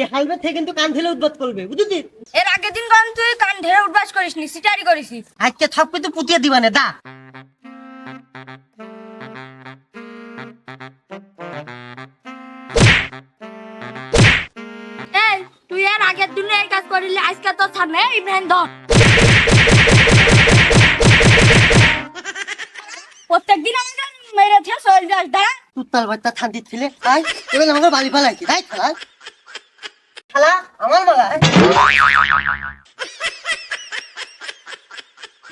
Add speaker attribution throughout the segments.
Speaker 1: দেখালবে থেকে কিন্তু কান ফেলে উদ্বোধ করবে বুঝলি
Speaker 2: এর আগের দিন কারণ তুই কান ঢেরে উঠবাস করিস নি সিটারি করিসি
Speaker 1: আজকে থপ কিন্তু পুতিয়ে দিবানে দা।
Speaker 2: তুই এর আগের দিনে এই কাজ করিলি আজকে তোর সামনে এই ভ্যান ধর। প্রত্যেক দিন আমাকে মেরে চলে যাস দাঁড়া।
Speaker 1: তুত্তাল বাচ্চা থান্তি ছিলে তাই এবার আমাকে বালি তাই খেলা আমার মালা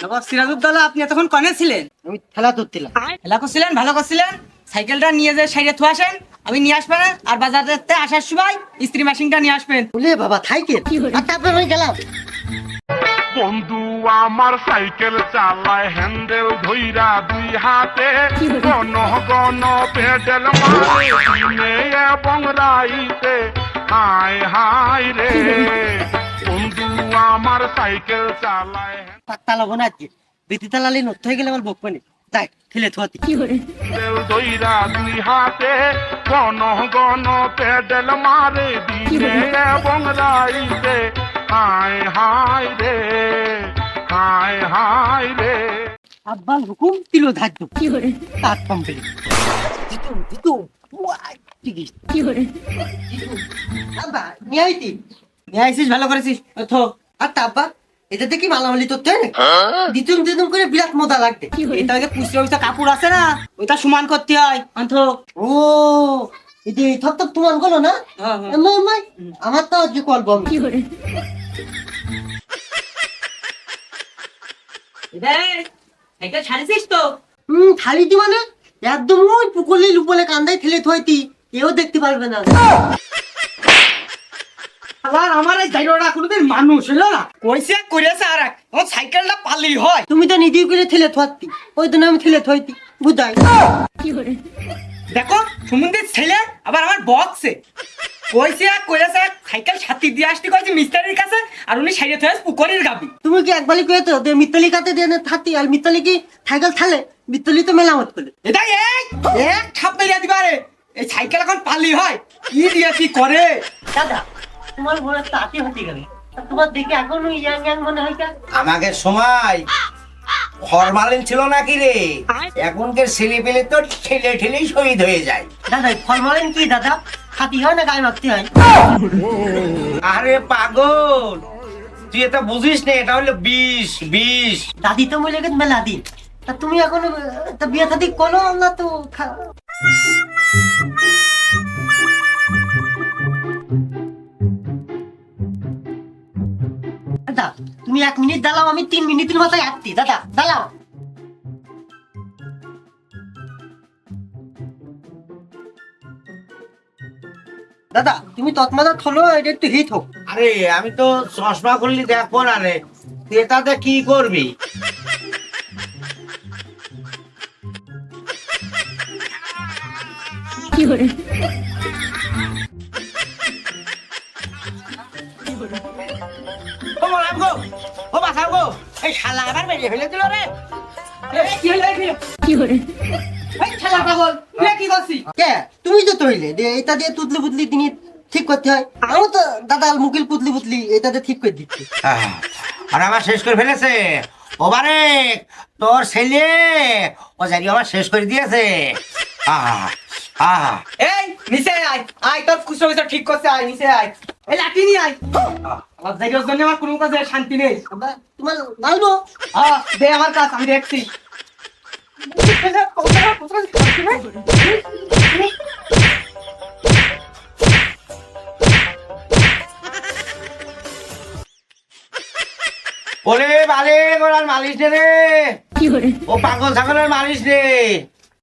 Speaker 3: নবাব সিরাজউদ্দৌলা আপনি এতক্ষণ কনে ছিলেন?
Speaker 1: আমি খেলা ধরছিলাম।
Speaker 3: খেলা করছিলেন ভালো করছিলেন? সাইকেলটা নিয়ে যে সাইডে থুয়ে আসেন আমি নিয়ে আসবেন আর বাজার আসার সময় স্ত্রী মেশিনটা নিয়ে আসবেন।
Speaker 1: বলে বাবা থাইকে আর তারপরে আমি গেলাম।
Speaker 4: বন্ধু আমার সাইকেল চালায় হ্যান্ডেল ধইরা দুই হাতে। গণ গণ পেডেল মারে। এবং রাইতে হাই হাই রে। বন্ধু আমার সাইকেল চালায়।
Speaker 1: পাত্তা লবো না আজকে। বেতি তালালে নষ্ট হয়ে গেলে আমার বক পানি তাই ঠেলে
Speaker 4: হ্যান্ডেল ধইরা দুই হাতে গণ গণ পেডেল মারে দিনে এবং রাইতে। হাই হাই রে হাই হাই রে।
Speaker 1: আব্বাল হুকুম তিলো ধার্য। তার কমপ্লিট দিতু দিতু ওয়াই ঠিক আছে
Speaker 2: কি করে
Speaker 1: আব্বা নিয়ে আইতি।
Speaker 3: নিয়ে আসিস ভালো করেছিস। ওই
Speaker 1: আর তা আব্বা এটা মালামালি তো তাই দিতুম দিতুম করে বিরাট মজা লাগবে।
Speaker 3: এটা ওই পুষ্টি অফিসে কাপড় আছে না ওইটা সমান করতে হয়। অন্থ
Speaker 1: ও এটি থপ থপ তোমার গলো না। এমাই, এমাই, আমার তো আজকে কল বম
Speaker 3: সাইকেল ছাড়িছিস তো?
Speaker 1: হুম খালি দি মানে? একদম ওই পুকুলি লুপলে কান্দাই ঠেলে থইতি। কেউ দেখতে পারবে না।
Speaker 3: আবার আমার এই জায়গাটা কোনোদিন মানুষ হলো না। কইছে করেছে আর এক। আমার সাইকেলটা পালি হয়।
Speaker 1: তুমি তো নিজেই করে ঠেলে থতি ওই দিন আমি ঠেলে থইতি বুঝাই।
Speaker 3: দেখো সুমন্দির ছেলে আবার আমার বক্সে। কইছে আর কইছে সাইকেল সাথী দিয়ে আসতে কইছে মিস্ত্রির কাছে আর উনি সাইডে থেকে পুকুরের গাবি।
Speaker 1: তুমি কি একবারই যে মিত্তলি কাতে দিয়ে থাকতি আর মিত্তলি কি সাইকেল থালে? মিত্তলি তো মেলামত করলে
Speaker 3: এটা এক এক ছাপ দিবারে এই সাইকেল এখন পালি হয় কি দিয়ে কি করে?
Speaker 1: দাদা তোমার বড় তাতে হতে গেল। তোমার দেখে এখনও ইয়াং ইয়াং মনে হয়?
Speaker 5: আমাকে সময়। ফরমালিন ছিল নাকি রে? এখনকার ছেলে পেলে তো ঠেলে ঠেলেই শহীদ হয়ে যায়।
Speaker 1: দাদা ফরমালিন কি দাদা? খাতি হয় না গায়ে মাখতে হয়?
Speaker 5: আরে পাগল! তুই এটা বুঝিস না এটা হলো বিষ বিষ।
Speaker 1: দাদি তো মরে গেছে মেলা দিন। তা তুমি এখনও তা বিয়ে থাদি করো না তো তুমি এক মিনিট আমি তিন মিনিটের মাথায় দাদা দাদা, তুমি তৎমাদা থলো এটা একটু হিট হোক।
Speaker 5: আরে, আমি তো চশমা করলি দেখব না রে তুই এটাতে কি করবি? ও মোলাম গো ও বাসাও গো এই শালা আবার বেরিয়ে ফেলে দিল রে
Speaker 3: কি হলো কি হলো এই খেলা পাগল তুই কি করছিস?
Speaker 1: কে? তুমি তো তৈলে এটা দিয়ে তুতলি পুতলি তিনি ঠিক করতে হয়। আমি তো দাদা মুকিল পুতলি পুতলি এটা দিয়ে ঠিক করে দিচ্ছি।
Speaker 5: আর আমার শেষ করে ফেলেছে। ওবারে তোর ছেলে ও জানি আমার শেষ করে দিয়েছে। আহা
Speaker 3: এই নিচে আয়। আয় তোর খুচরো খুচরো ঠিক করছে আয় নিচে আয়। এই লাঠি নিয়ে আয়। আমার জায়গার জন্য আমার কোনো কাজে শান্তি নেই।
Speaker 1: তোমার মালবো
Speaker 3: হ্যাঁ দে আমার কাজ আমি দেখছি।
Speaker 5: ওরে বালে গোড়ার মালিশ রে। ও পাগল ছাগলের মালিশ রে